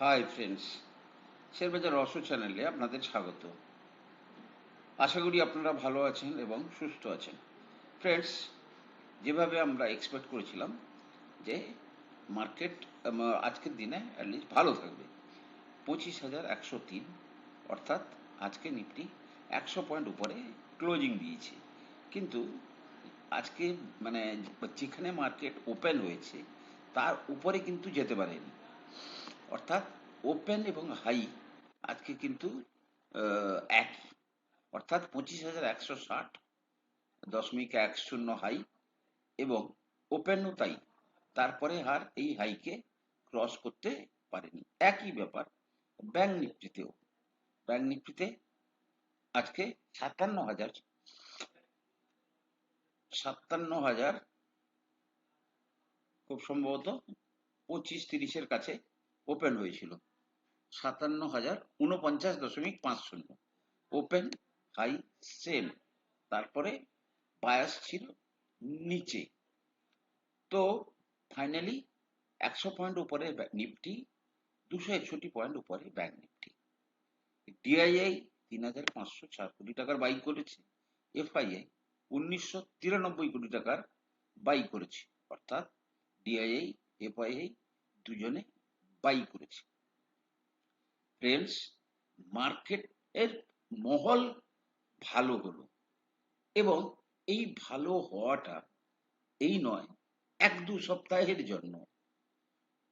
Hi friends শেয়ারবাজার রহস্য চ্যানেলে আপনাদের স্বাগত। আশা করি আপনারা ভালো আছেন এবং সুস্থ আছেন। ফ্রেন্ডস যেভাবে আমরা এক্সপেক্ট করেছিলাম যে মার্কেট আজকের দিনে অ্যাটলিস্ট ভালো থাকবে। পঁচিশ হাজার একশো তিন, অর্থাৎ আজকে নিফটি একশো পয়েন্ট উপরে ক্লোজিং দিয়েছে। কিন্তু আজকে মানে যেখানে মার্কেট ওপেন হয়েছে, তার উপরে কিন্তু যেতে পারেনি। অর্থাৎ ওপেন এবং হাই। আজকে কিন্তু একই। অর্থাৎ পঁচিশ হাজার একশো ষাট, দশমিক এক শূন্য হাই এবং ওপেনও তাই। তারপরে আর এই হাইকে ক্রস করতে পারেনি। একই ব্যাপার, ব্যাংক নিফটিতেও। ব্যাংক নিফটিতে আজকে সাতান্ন হাজার সাতান্ন হাজার, খুব সম্ভবত পঁচিশ তিরিশের কাছে ওপেন হয়েছিল। সাতান্ন হাজার উনপঞ্চাশ দশমিক পাঁচ শূন্য। ওপেন হাই সেম তারপরে বায়াস ছিল নিচে। তো ফাইনালি একশো পয়েন্ট উপরে নিফটি, দুশো একষট্টি পয়েন্ট উপরে ব্যাংক নিফটি। ডিআইআই তিন হাজার পাঁচশো চার কোটি টাকার বাই করেছে। এফআইআই উনিশশো তিরানব্বই কোটি টাকার বাই করেছে। অর্থাৎ ডিআইআই এফআইআই দুজনে বাই করেছে। ফ্রেন্ডস মার্কেট এর মহল ভালো হলো এবং এই ভালো হওয়াটা এই নয়, এক দু সপ্তাহের জন্য।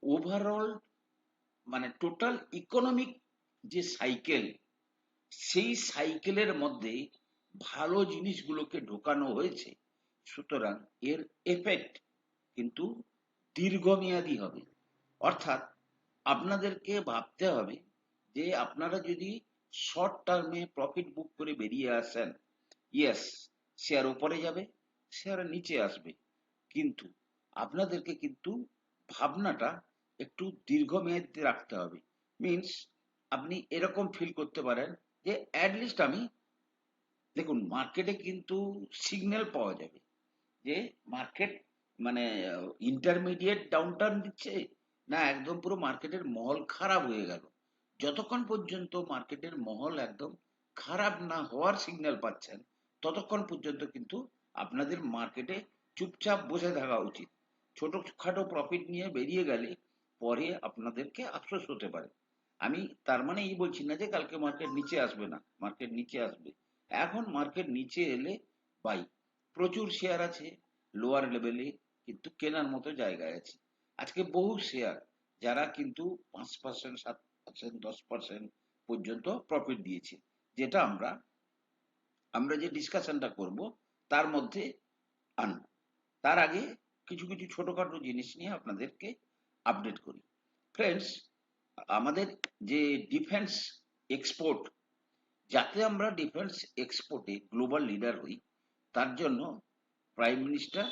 ওভারঅল মানে টোটাল ইকোনমিক যে সাইকেল সেই সাইকেলের মধ্যে ভালো জিনিসগুলোকে ঢোকানো হয়েছে। সুতরাং এর এফেক্ট কিন্তু দীর্ঘমেয়াদী হবে। অর্থাৎ আপনাদেরকে ভাবতে হবে যে আপনারা যদি শর্ট টার্মে প্রফিট বুক করে বেরিয়ে আসেন ইয়েস শেয়ার উপরে যাবে শেয়ার নিচে আসবে। কিন্তু আপনাদেরকে কিন্তু ভাবনাটা একটু দীর্ঘমেয়াদীতে রাখতে হবে। মিন্স আপনি এরকম ফিল করতে পারেন যে অ্যাটলিস্ট আমি, দেখুন মার্কেটে কিন্তু সিগন্যাল পাওয়া যাবে যে মার্কেট মানে ইন্টারমিডিয়েট ডাউনটার্ন দিচ্ছে না, একদম পুরো মার্কেটের মহল খারাপ হয়ে গেল। যতক্ষণ পর্যন্ত মার্কেটের মহল একদম খারাপ না হওয়ার সিগন্যাল পাচ্ছেন, ততক্ষণ পর্যন্ত কিন্তু আপনাদের মার্কেটে চুপচাপ বসে থাকা উচিত। ছোটখাটো প্রফিট নিয়ে বেরিয়ে গেলে পরে আপনাদেরকে আফসোস হতে পারে। আমি তার মানে এই বলছি না যে কালকে মার্কেট নিচে আসবে না মার্কেট নিচে আসবে। এখন মার্কেট নিচে এলে বাই প্রচুর শেয়ার আছে লোয়ার লেভেলে কিন্তু কেনার মতো জায়গায় আছে। আজকে বহু শেয়ার যারা কিন্তু পাঁচ পার্সেন্ট সাত পার্সেন্ট দশ পার্সেন্ট পর্যন্ত প্রফিট দিয়েছে। যেটা আমরা আমরা যে ডিসকাশনটা করব, তার মধ্যে আনব। তার আগে কিছু কিছু ছোটখাটো জিনিস নিয়ে আপনাদেরকে আপডেট করি। ফ্রেন্ডস আমাদের যে ডিফেন্স এক্সপোর্ট যাতে আমরা ডিফেন্স এক্সপোর্টে গ্লোবাল লিডার হই, তার জন্য প্রাইম মিনিস্টার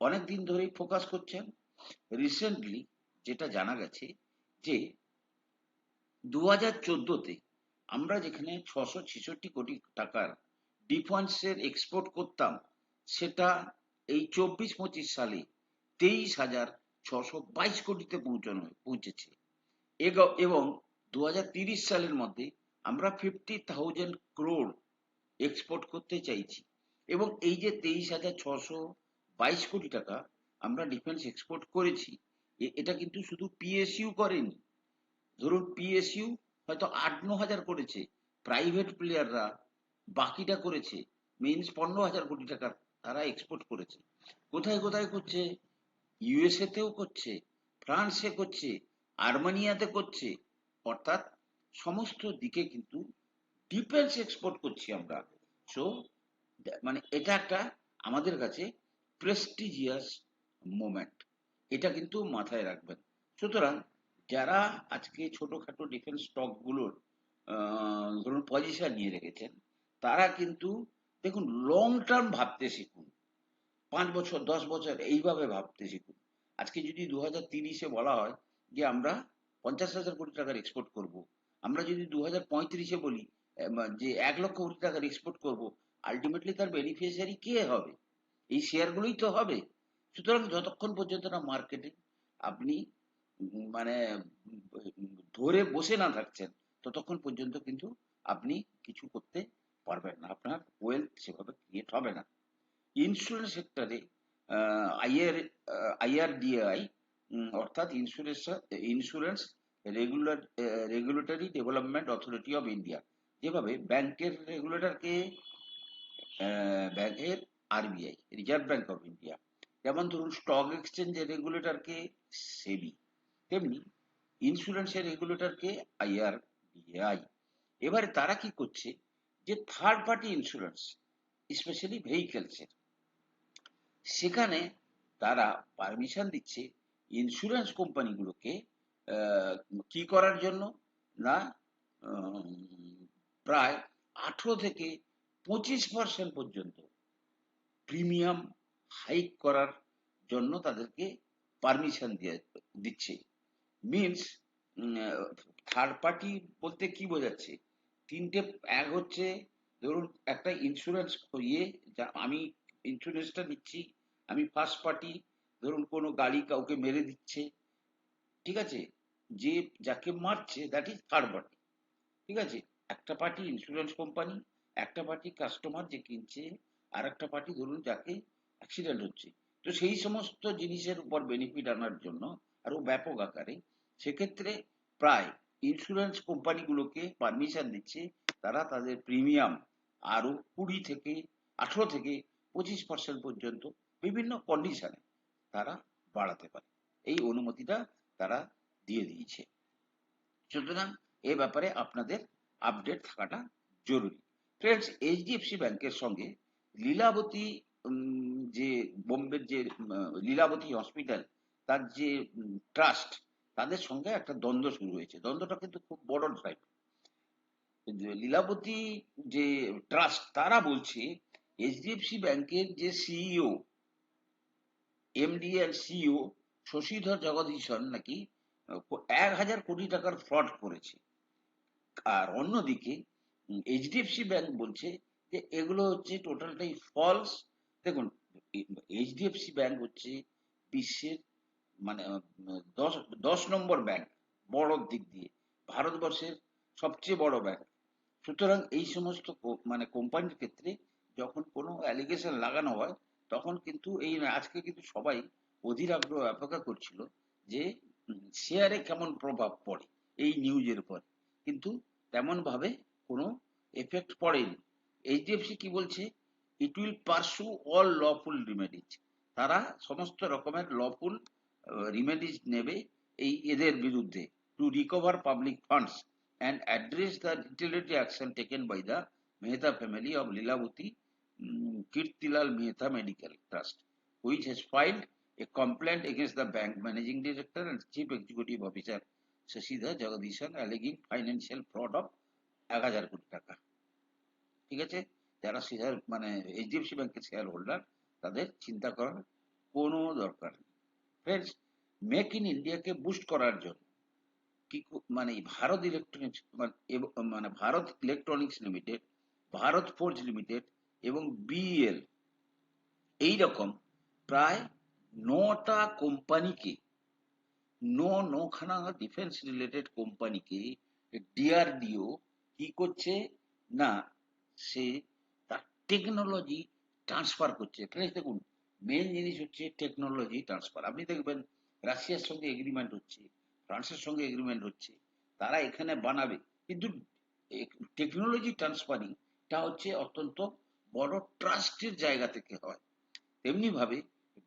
অনেক দিন ধরেই ফোকাস করছেন। রিসেন্টলি যেটা জানা গেছে যে দু হাজার চোদ্দোতে আমরা যেখানে ছশো ছেষট্টি কোটি টাকার ডিফেন্সের এক্সপোর্ট করতাম, সেটা এই চব্বিশ পঁচিশ সালে তেইশ হাজার ছশো বাইশ কোটিতে পৌঁছানো পৌঁছেছে। এবং দু সালের মধ্যে আমরা ফিফটি থাউজেন্ড ক্রোড় এক্সপোর্ট করতে চাইছি। এবং এই যে তেইশ হাজার ছশো বাইশ কোটি টাকা আমরা ডিফেন্স এক্সপোর্ট করেছি এটা কিন্তু শুধু পিএসইউ করেনি। ধরুন পিএসইউ হয়তো আট ন হাজার করেছে প্রাইভেট প্লেয়াররা বাকিটা করেছে মিনস পনেরো হাজার কোটি টাকা তারা এক্সপোর্ট করেছে। কোথায় কোথায় করছে? ইউএসএতেও করছে ফ্রান্সে করছে, আর্মানিয়াতে করছে। অর্থাৎ সমস্ত দিকে কিন্তু ডিফেন্স এক্সপোর্ট করছি আমরা। সো মানে এটা একটা আমাদের কাছে প্রেস্টিজিয়াস মোমেন্ট এটা কিন্তু মাথায় রাখবেন। সুতরাং যারা আজকে ছোটখাটো ডিফেন্স স্টকগুলোর ধরুন পজিশন নিয়ে রেখেছেন, তারা কিন্তু দেখুন লং টার্ম ভাবতে শিখুন। পাঁচ বছর, দশ বছর এইভাবে ভাবতে শিখুন। আজকে যদি দু হাজার তিরিশে বলা হয় যে আমরা পঞ্চাশ হাজার কোটি টাকার এক্সপোর্ট করব, আমরা যদি দু হাজার পঁয়ত্রিশে বলি যে এক লক্ষ কোটি টাকার এক্সপোর্ট করব আলটিমেটলি তার বেনিফিশিয়ারি কে হবে? এই শেয়ারগুলোই তো হবে। সুতরাং যতক্ষণ পর্যন্ত না মার্কেটে আপনি মানে ধরে বসে না থাকছেন, ততক্ষণ পর্যন্ত কিন্তু আপনি কিছু করতে পারবেন না। আপনার ওয়েলথ সেভাবে ক্রিয়েট হবে না। ইন্স্যুরেন্স সেক্টরে আইআর আইআরডিআই অর্থাৎ insurance insurance regular regulatory development authority of India যেভাবে ব্যাংকের রেগুলেটরকে ব্যাংকের RBI reserve bank of India যেমন ধরুন স্টক এক্সচেঞ্জের রেগুলেটরকে সেবি তেমনি ইন্স্যুরেন্সের রেগুলেটরকে আইআরডিআই এবারে তারা কি করছে? যে থার্ড পার্টি ইন্স্যুরেন্স স্পেশালি ভেহিকেলসের সেখানে তারা পারমিশন দিচ্ছে ইন্স্যুরেন্স কোম্পানিগুলোকে কি করার জন্য? না প্রায় আঠেরো থেকে পঁচিশ পার্সেন্ট পর্যন্ত প্রিমিয়াম হাইক করার জন্য তাদেরকে পারমিশন দিয়ে দিচ্ছে। মিনস থার্ড পার্টি বলতে কি বোঝাচ্ছে? তিনটে এক হচ্ছে, ধরুন একটা ইন্স্যুরেন্স ইয়ে আমি ইন্স্যুরেন্সটা নিচ্ছি, আমি ফার্স্ট পার্টি ধরুন কোনো গাড়ি কাউকে মেরে দিচ্ছে, ঠিক আছে? যে যাকে মারছে দ্যাট ইজ থার্ড পার্টি ঠিক আছে? একটা পার্টি ইন্স্যুরেন্স কোম্পানি একটা পার্টি কাস্টমার যে কিনছে আর একটা পার্টি ধরুন যাকে অ্যাক্সিডেন্ট হচ্ছে। তো সেই সমস্ত জিনিসের উপর বেনিফিট আনার জন্য আরও ব্যাপক আকারে সেক্ষেত্রে প্রায় ইন্স্যুরেন্স কোম্পানিগুলোকে পারমিশন দিচ্ছে, তারা তাদের প্রিমিয়াম আরও কুড়ি থেকে আঠেরো থেকে পঁচিশ পার্সেন্ট পর্যন্ত বিভিন্ন কন্ডিশনে তারা বাড়াতে পারে। এই অনুমতিটা তারা দিয়ে দিয়েছে। সুতরাং এ ব্যাপারে আপনাদের আপডেট থাকাটা জরুরি। ফ্রেন্ডস এইচডিএফসি ব্যাংকের সঙ্গে লীলাবতী যে বোম্বের যে লীলাবতী হসপিটাল, তার যে ট্রাস্ট, তাদের সঙ্গে একটা দ্বন্দ্ব শুরু হয়েছে। দ্বন্দ্বটা কিন্তু খুব বড় টাইপ লীলাবতী যে ট্রাস্ট, তারা বলছে এইচডিএফসি ব্যাংকের যে CEO MD and CEO Shashidhar Jagdishan নাকি এক হাজার কোটি টাকার ফ্রড করেছে। আর অন্যদিকে এইচডিএফসি ব্যাংক বলছে যে, এগুলো হচ্ছে টোটালটাই ফলস দেখুন এইচডিএফসি ব্যাংক হচ্ছে বিশ্বের মানে দশ দশ নম্বর ব্যাংক বড় দিক দিয়ে, ভারতবর্ষের সবচেয়ে বড় ব্যাংক সুতরাং এই সমস্ত মানে কোম্পানির ক্ষেত্রে যখন কোনো অ্যালিগেশন লাগানো হয়, তখন কিন্তু এই, আজকে কিন্তু সবাই অধীর আগ্রহ অপেক্ষা করছিল যে শেয়ারে কেমন প্রভাব পড়ে এই নিউজের উপর। কিন্তু তেমনভাবে কোনো এফেক্ট পড়েনি। এইচডিএফসি কি বলছে? It will pursue all lawful remedies তারা সমস্ত রকমের লফুল রিমেডিজ নেবে এই এদের বিরুদ্ধে to recover public funds and address the retaliatory action taken by the Mehta family of Lilavati Kirtilal Mehta medical trust which has filed a complaint against the bank managing director and chief executive officer Shashidhar Jagdishan alleging financial fraud of এক হাজার কোটি টাকা। ঠিক আছে? যারা share মানে HDFC ব্যাংকের share holder তাদের চিন্তা করার কোনো দরকার নেই। ফ্রেন্ডস মেক ইন ইন্ডিয়াকে বুস্ট করার জন্য কি মানে ভারত ইলেকট্রনিক্স মানে Bharat Electronics Limited Bharat Forge Limited এবং বিএল এই রকম প্রায় নটা কোম্পানিকে ন, নখানা ডিফেন্স রিলেটেড কোম্পানিকে ডিআরডিও কি করছে না, সে টেকনোলজি ট্রান্সফার করছে। ফ্রেন্ডস দেখুন মেন জিনিস হচ্ছে টেকনোলজি ট্রান্সফার আপনি দেখবেন, রাশিয়ার সঙ্গে এগ্রিমেন্ট হচ্ছে, ফ্রান্সের সঙ্গে এগ্রিমেন্ট হচ্ছে, তারা এখানে বানাবে। কিন্তু টেকনোলজি ট্রান্সফারিং টা হচ্ছে অত্যন্ত বড় ট্রাস্টের জায়গা থেকে হয়। তেমনিভাবে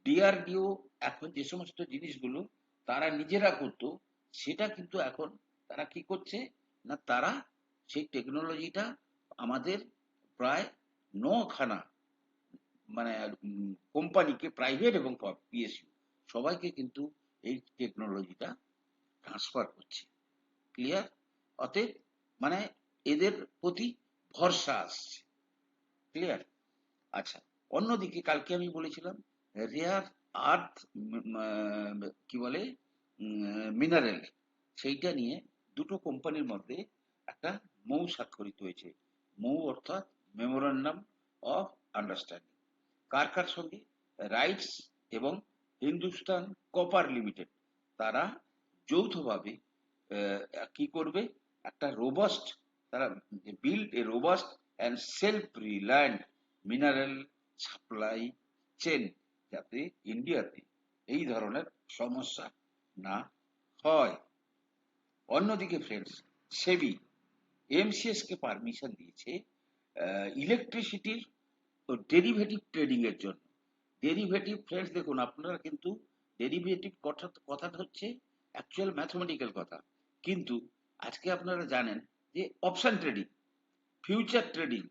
ডিআরডিও এখন যে সমস্ত জিনিসগুলো তারা নিজেরা করতো, সেটা কিন্তু এখন তারা কি করছে, না তারা সেই টেকনোলজিটা আমাদের প্রায় নখানা মানে কোম্পানিকে প্রাইভেট এবং পিএসইউ সবাইকে কিন্তু এই টেকনোলজিটা ট্রান্সফার করছে। ক্লিয়ার অতএব মানে এদের প্রতি ভরসা আসছে। ক্লিয়ার আচ্ছা অন্যদিকে কালকে আমি বলেছিলাম রেয়ার আর্থ কি বলে মিনারেল সেইটা নিয়ে দুটো কোম্পানির মধ্যে একটা মৌ স্বাক্ষরিত হয়েছে। মৌ অর্থাৎ মেমোরান্ডাম অফ আন্ডারস্ট্যান্ডিং কার কার সঙ্গে রাইটস এবং হিন্দুস্তান কপার লিমিটেড তারা যৌথভাবে কি করবে? একটা রোবাস্ট তারা build a robust and self reliant mineral supply chain যাতে ইন্ডিয়াতে এই ধরনের সমস্যা না হয়। অন্যদিকে ফ্রেন্ডস সেবি এমসিএস কে পারমিশন দিয়েছে ইলেকট্রিসিটির ডেরিভেটিভ ট্রেডিং এর জন্য। ডেরিভেটিভ ফ্রেন্ডস দেখুন, আপনারা কিন্তু ডেরিভেটিভ কথা, কথাটা হচ্ছে অ্যাকচুয়াল ম্যাথমেটিক্যাল কথা। কিন্তু আজকে আপনারা জানেন যে option trading future trading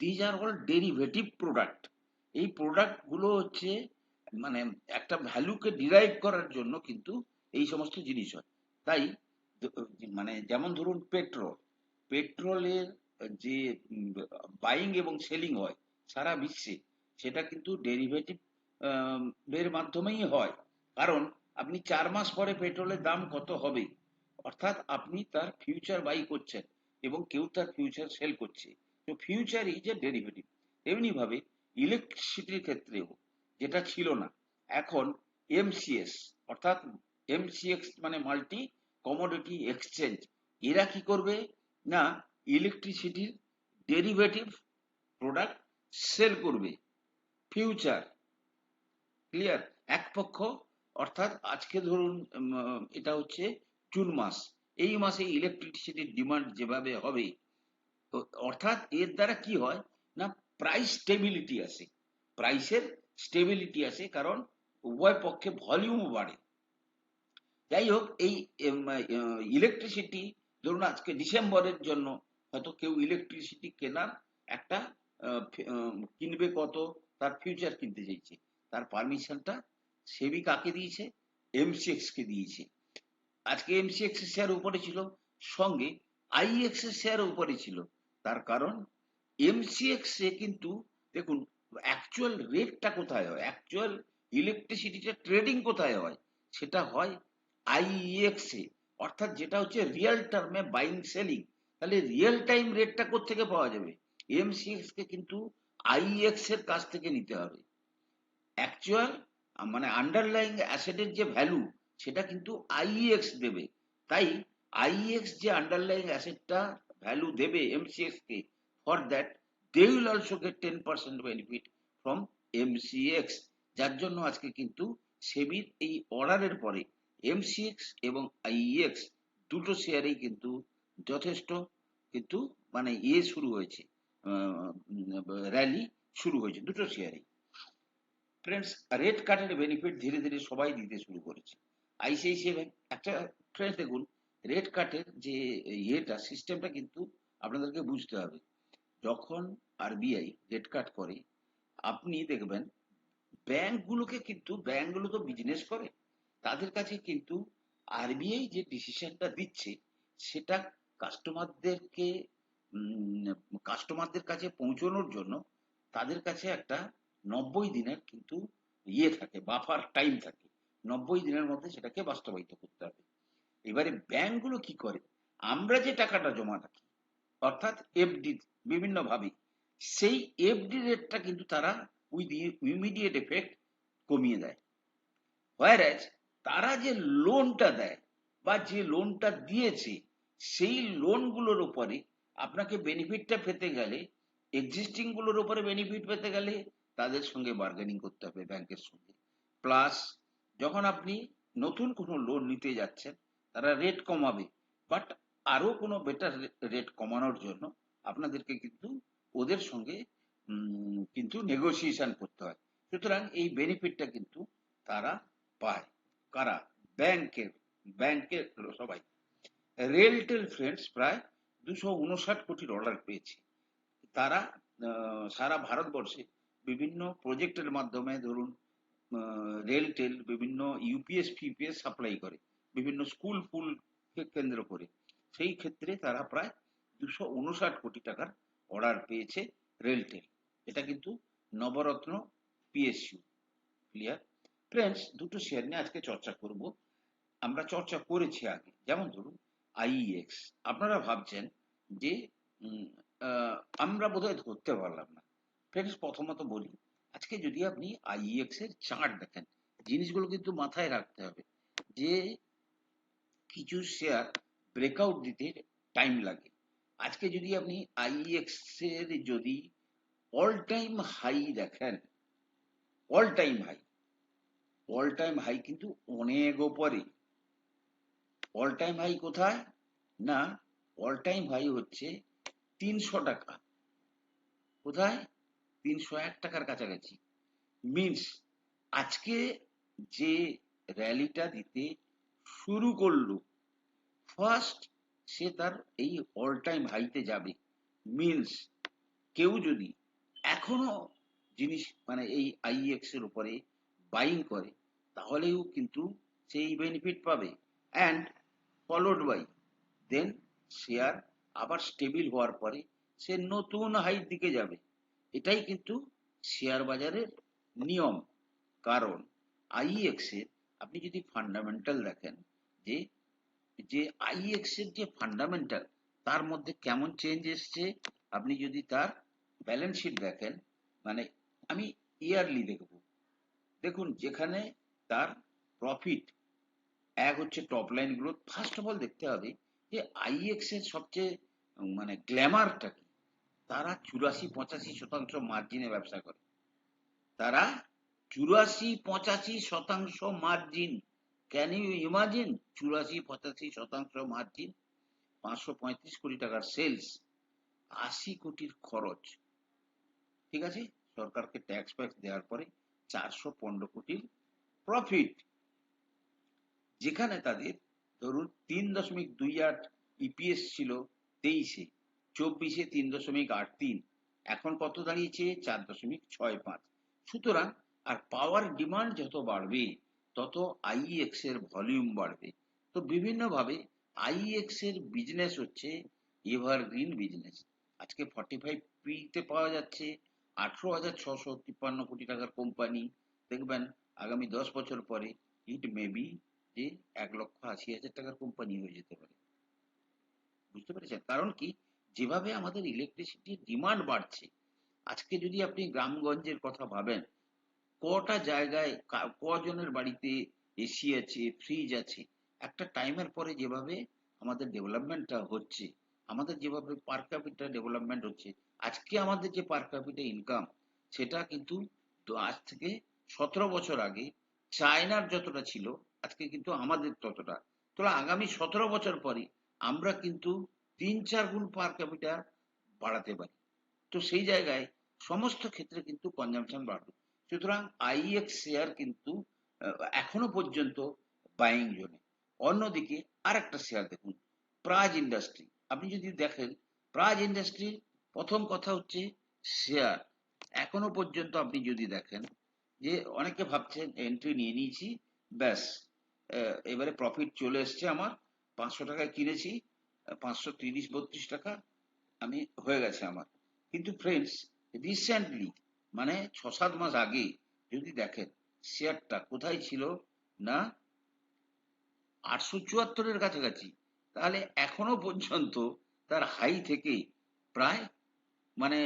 these are all derivative product এই প্রোডাক্টগুলো হচ্ছে মানে একটা ভ্যালুকে ডিরাইভ করার জন্য কিন্তু এই সমস্ত জিনিস হয়। তাই মানে যেমন ধরুন পেট্রোল পেট্রোলের যে বাইং এবং সেলিং হয়, সারা বিশ্বে, সেটা কিন্তু ডেরিভেটিভ এর মাধ্যমেই হয়। কারণ আপনি চার মাস পরে পেট্রোলের দাম কত হবে? অর্থাৎ আপনি তার ফিউচার বাই করছেন এবং কেউ তার ফিউচার সেল করছে। তো ফিউচার ইজ এ ডেরিভেটিভ এমনি ভাবে ইলেকট্রিসিটির ক্ষেত্রেও যেটা ছিল না, এখন এমসিএস অর্থাৎ এমসিএক্স মানে মাল্টি কমোডিটি এক্সচেঞ্জ এরা কি করবে? না ইলেকট্রিসিটির ডেরিভেটিভ প্রোডাক্ট সেল করবে। ফিউচার ক্লিয়ার এক পক্ষ, অর্থাৎ আজকে ধরুন এটা হচ্ছে জুন মাস। এই মাসে ইলেকট্রিসিটির ডিমান্ড যেভাবে হবে অর্থাৎ এর দ্বারা কি হয় না প্রাইস স্টেবিলিটি আসে। প্রাইসের স্টেবিলিটি আসে কারণ উভয় পক্ষে ভলিউম বাড়ে। যাই হোক, এই ইলেকট্রিসিটি ধরুন আজকে ডিসেম্বরের জন্য হয়তো কেউ ইলেকট্রিসিটি কেনার একটা কিনবে কত, তার ফিউচার কিনতে চাইছে। তার পারমিশনটা সেবি কাকে দিয়েছে? এমসিএক্স কে দিয়েছে। আজকে এমসিএক্স এর শেয়ার উপরে ছিল, সঙ্গে আইএক্স এর শেয়ার উপরে ছিল। তার কারণ এমসিএক্স এ কিন্তু, দেখুন অ্যাকচুয়াল রেটটা কোথায় হয়? অ্যাকচুয়াল ইলেকট্রিসিটিটা ট্রেডিং কোথায় হয়? সেটা হয় আইএক্স এ। অর্থাৎ যেটা হচ্ছে রিয়েল টার্মে বাইং সেলিং তাহলে রিয়েল টাইম রেটটা কোত্থেকে পাওয়া যাবে? এমসিএক্স কে কিন্তু আইএক্স এর কাছ থেকে নিতে হবে। অ্যাকচুয়াল মানে আন্ডারলাইং অ্যাসেটের যে ভ্যালু সেটা কিন্তু আইএক্স দেবে। তাই আইএক্স যে আন্ডারলাইং অ্যাসেটটা ভ্যালু দেবে MCX K for that they will also get ten percent benefit from MCX যার জন্য আজকে কিন্তু সেবির এই অর্ডারের পরে এমসিএক্স এবং আইএক্স দুটো শেয়ারেই কিন্তু যথেষ্ট। কিন্তু মানে ইয়ে শুরু হয়েছে র্যালি শুরু হয়েছে, দুটো শেয়ারেই ফ্রেন্ডস রেড কার্ডের বেনিফিট ধীরে ধীরে সবাই দিতে শুরু করেছে। আইসিআইসিআই ব্যাংক একটা ফ্রেন্ডস দেখুন রেড কার্ডের যে ইয়েটা সিস্টেমটা কিন্তু আপনাদেরকে বুঝতে হবে। যখন আরবিআই রেড কার্ড করে, আপনি দেখবেন ব্যাংকগুলোকে কিন্তু, ব্যাংকগুলো তো বিজনেস করে, তাদের কাছে কিন্তু আরবিআই যে ডিসিশনটা দিচ্ছে, সেটা কাস্টমারদেরকে কাস্টমারদের কাছে পৌঁছানোর জন্য তাদের কাছে একটা নব্বই দিনের কিন্তু ইয়ে থাকে বাফার টাইম থাকে। নব্বই দিনের মধ্যে সেটাকে বাস্তবায়িত করতে হবে। এবারে ব্যাংকগুলো কি করে? আমরা যে টাকাটা জমা রাখি, অর্থাৎ এফডি বিভিন্ন ভাবে সেই এফডি রেটটা কিন্তু তারা উইথ ইমিডিয়েট এফেক্ট কমিয়ে দেয়। হোয়ারাজ তারা যে লোনটা দেয় বা যে লোনটা দিয়েছে সেই লোনগুলোর উপরে আপনাকে বেনিফিটটা পেতে গেলে এক্সিস্টিংগুলোর উপরে বেনিফিট পেতে গেলে তাদের সঙ্গে বার্গেনিং করতে হবে ব্যাংকের সঙ্গে। প্লাস যখন আপনি নতুন কোনো লোন নিতে যাচ্ছেন, তারা রেট কমাবে। বাট আরও কোনো বেটার রেট কমানোর জন্য আপনাদেরকে কিন্তু ওদের সঙ্গে কিন্তু নেগোসিয়েশন করতে হয়। সুতরাং এই বেনিফিটটা কিন্তু তারা পায়। কারা? ব্যাংকের ব্যাংকের সবাই। রেলটেল ফ্রেন্ডস প্রায় দুশো উনষাট কোটির অর্ডার পেয়েছে। তারা সারা ভারতবর্ষে বিভিন্ন প্রজেক্টের মাধ্যমে ধরুন রেলটেল বিভিন্ন ইউপিএস, ফিপিএস সাপ্লাই করে, বিভিন্ন স্কুল ফুল কেন্দ্র করে। সেই ক্ষেত্রে তারা প্রায় দুশো উনষাট কোটি টাকার অর্ডার পেয়েছে রেলটেল এটা কিন্তু নবরত্ন পিএসইউ। ক্লিয়ার? ফ্রেন্ডস, দুটো শেয়ার নিয়ে আজকে চর্চা করব। আমরা চর্চা করেছি আগে। যেমন ধরুন আইএক্স আপনারা ভাবছেন যে আমরা বোধহয় ধরতে পারলাম না। ফ্রেন্ডস প্রথমত বলি, আজকে যদি আপনি আইএক্স এর চার্ট দেখেন, জিনিসগুলো কিন্তু মাথায় রাখতে হবে যে, কিছু শেয়ার ব্রেকআউট দিতে টাইম লাগে। আজকে যদি আপনি আইএক্স এর যদি অল টাইম হাই দেখেন all time high all time high কিন্তু অনেক ওপরে অল টাইম হাই কোথায়? না অল টাইম হাই হচ্ছে তিনশো টাকা। কোথায়? তিনশো এক টাকার কাছাকাছি। মিনস আজকে যে র্যালিটা দিতে শুরু করল ফার্স্ট সে তার এই অল টাইম হাইতে যাবে। মিনস কেউ যদি এখনও জিনিস মানে এই আইএক্স এর উপরে বাইং করে, তাহলেও কিন্তু সেই বেনিফিট পাবে। And followed by then share আবার স্টেবিল হওয়ার পরে সে নতুন হাইট দিকে যাবে। এটাই কিন্তু শেয়ার বাজারের নিয়ম। কারণ আইএক্স এর আপনি যদি ফান্ডামেন্টাল দেখেন, যে যে আইএক্স এর যে ফান্ডামেন্টাল তার মধ্যে কেমন চেঞ্জ এসছে? আপনি যদি তার ব্যালেন্স শিট দেখেন মানে আমি ইয়ারলি দেখব। দেখুন, যেখানে তার প্রফিট এক হচ্ছে top line growth first of all দেখতে হবে যে আইএক্স এর সবচেয়ে মানে গ্ল্যামারটা কি? তারা চুরাশি পঁচাশি শতাংশ মার্জিনে ব্যবসা করে। তারা চুরাশি পঁচাশি শতাংশ মার্জিন ক্যান ইউ ইমাজিন চুরাশি পঁচাশি শতাংশ মার্জিন পাঁচশো পঁয়ত্রিশ কোটি টাকার সেলস আশি কোটির খরচ। ঠিক আছে? সরকারকে ট্যাক্স ফ্যাক্স দেওয়ার পরে চারশো পনেরো কোটির প্রফিট যেখানে তাদের ধরুন তিন দশমিক দুই আট ইপিএস ছিল তেইশে, চব্বিশে তিন দশমিক আট তিন, এখন কত দাঁড়িয়েছে? চার দশমিক ছয় পাঁচ। সুতরাং আর পাওয়ার ডিমান্ড যত বাড়বে, তত আইএক্স এর ভলিউম বাড়বে। তো বিভিন্নভাবে আইএক্স এর বিজনেস হচ্ছে এভারগ্রিন বিজনেস আজকে ফর্টি ফাইভ পিতে পাওয়া যাচ্ছে আঠারো হাজার ছশো তিপ্পান্ন কোটি টাকার কোম্পানি দেখবেন আগামী দশ বছর পরে ইট মেবি যে এক লক্ষ আশি হাজার টাকার কোম্পানি হয়ে যেতে পারে। বুঝতে পেরেছেন? কারণ কি? যেভাবে আমাদের ইলেকট্রিসিটির ডিমান্ড বাড়ছে, আজকে যদি আপনি গ্রামগঞ্জের কথা ভাবেন, কটা জায়গায় কজনের বাড়িতে এসি আছে ফ্রিজ আছে, একটা টাইমের পরে যেভাবে আমাদের ডেভেলপমেন্টটা হচ্ছে, আমাদের যেভাবে পার ক্যাপিটা ডেভেলপমেন্ট হচ্ছে, আজকে আমাদের যে পার ক্যাপিটা ইনকাম সেটা কিন্তু আজ থেকে সতেরো বছর আগে চায়নার যতটা ছিল আজকে কিন্তু আমাদের ততটা। তো আগামী সতেরো বছর পরে আমরা কিন্তু তিন চার গুণ পার ক্যাপিটা বাড়াতে পারি। তো সেই জায়গায় সমস্ত ক্ষেত্রে কিন্তু কনজাম্পশন বাড়বে। সুতরাং আইএক্স শেয়ার কিন্তু এখনও পর্যন্ত বাইং জোনে অন্যদিকে আর একটা শেয়ার দেখুন প্রাজ ইন্ডাস্ট্রি আপনি যদি দেখেন প্রাজ ইন্ডাস্ট্রির প্রথম কথা হচ্ছে শেয়ার এখনও পর্যন্ত আপনি যদি দেখেন যে অনেকে ভাবছেন এন্ট্রি নিয়ে নিয়েছি, ব্যাস। এবারে প্রফিট চলে এসছে আমার পাঁচশো টাকায় কিনেছি পাঁচশো তিরিশ, বত্রিশ টাকা আমি হয়ে গেছে আমার। কিন্তু ফ্রেন্ডস রিসেন্টলি মানে ছ সাত মাস আগে, যদি দেখেন শেয়ারটা কোথায় ছিল না, আটশো চুয়াত্তরের কাছাকাছি, তাহলে এখনও পর্যন্ত তার হাই থেকে প্রায় মানে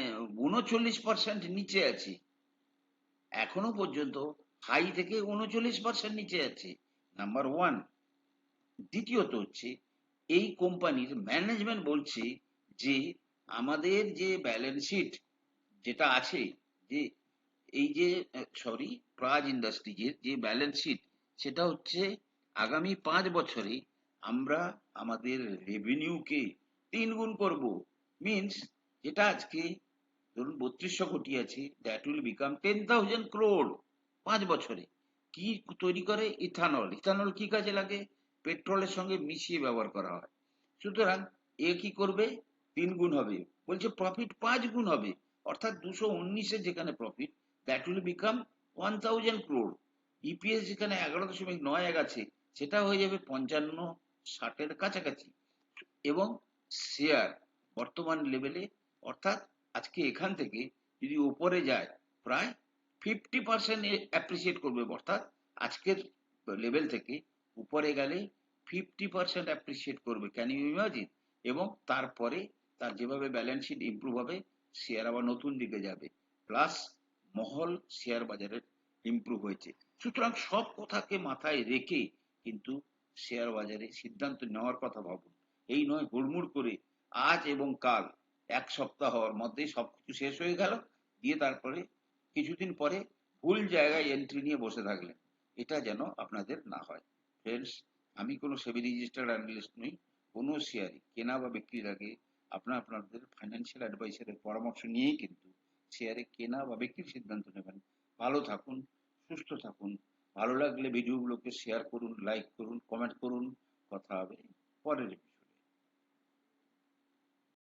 উনচল্লিশ পার্সেন্ট নিচে আছে। এখনও পর্যন্ত হাই থেকে উনচল্লিশ পার্সেন্ট নিচে আছে। নাম্বার ওয়ান দ্বিতীয়ত হচ্ছে, এই কোম্পানির ম্যানেজমেন্ট বলছে যে, আমাদের যে ব্যালেন্স শিট যেটা আছে, যে, এই যে সরি প্রাজ ইন্ডাস্ট্রিজের যে ব্যালেন্স শিট সেটা হচ্ছে আগামী পাঁচ বছরে আমরা আমাদের রেভিনিউকে তিন গুণ করব। মিনস যেটা আজকে ধরুন বত্রিশশো কোটি আছে that will become ten thousand crore পাঁচ বছরে। কি তৈরি করে? ইথানল। ইথানল কি কাজে লাগে? পেট্রোলের সঙ্গে মিশিয়ে ব্যবহার করা হয়। সুতরাং এ কি করবে? তিন গুণ হবে। বলছে প্রফিট পাঁচ গুণ হবে। অর্থাৎ দুশো উনিশের যেখানে profit that will become one thousand crore EPS যেখানে এগারো দশমিক নয় এক আছে, সেটা হয়ে যাবে পঞ্চান্ন ষাটের কাছাকাছি। এবং শেয়ার বর্তমান লেভেলে অর্থাৎ আজকে এখান থেকে যদি ওপরে যায়, প্রায় ফিফটি পার্সেন্ট অ্যাপ্রিসিয়েট করবে অর্থাৎ আজকের লেভেল থেকে উপরে গেলে ফিফটি পার্সেন্ট অ্যাপ্রিসিয়েট করবে। ক্যান ইউ ইমাজিন এবং তারপরে তার যেভাবে ব্যালেন্স শিট ইমপ্রুভ হবে শেয়ার আবার নতুন দিকে যাবে। প্লাস মহল শেয়ার বাজারের ইমপ্রুভ হয়েছে। সুতরাং সব কথাকে মাথায় রেখে কিন্তু শেয়ার বাজারে সিদ্ধান্ত নেওয়ার কথা ভাবুন। এই নয়, হুড়মুড় করে আজ এবং কাল, এক সপ্তাহর মধ্যেই সবকিছু শেষ হয়ে গেল, দিয়ে তারপরে কিছুদিন পরে ভুল জায়গায় এন্ট্রি নিয়ে বসে থাকলেন। এটা যেন আপনাদের না হয়। ফ্রেন্ডস আমি কোনো সেবি রেজিস্টার্ড অ্যানালিস্ট নই, কোনো শেয়ারে কেনা বা বিক্রির আগে আপনার আপনাদের ফাইন্যান্সিয়াল অ্যাডভাইসারের পরামর্শ নিয়েই কিন্তু শেয়ারে কেনা বা বিক্রির সিদ্ধান্ত নেবেন। ভালো থাকুন, সুস্থ থাকুন। ভালো লাগলে ভিডিওগুলোকে শেয়ার করুন লাইক করুন কমেন্ট করুন। কথা হবে পরের।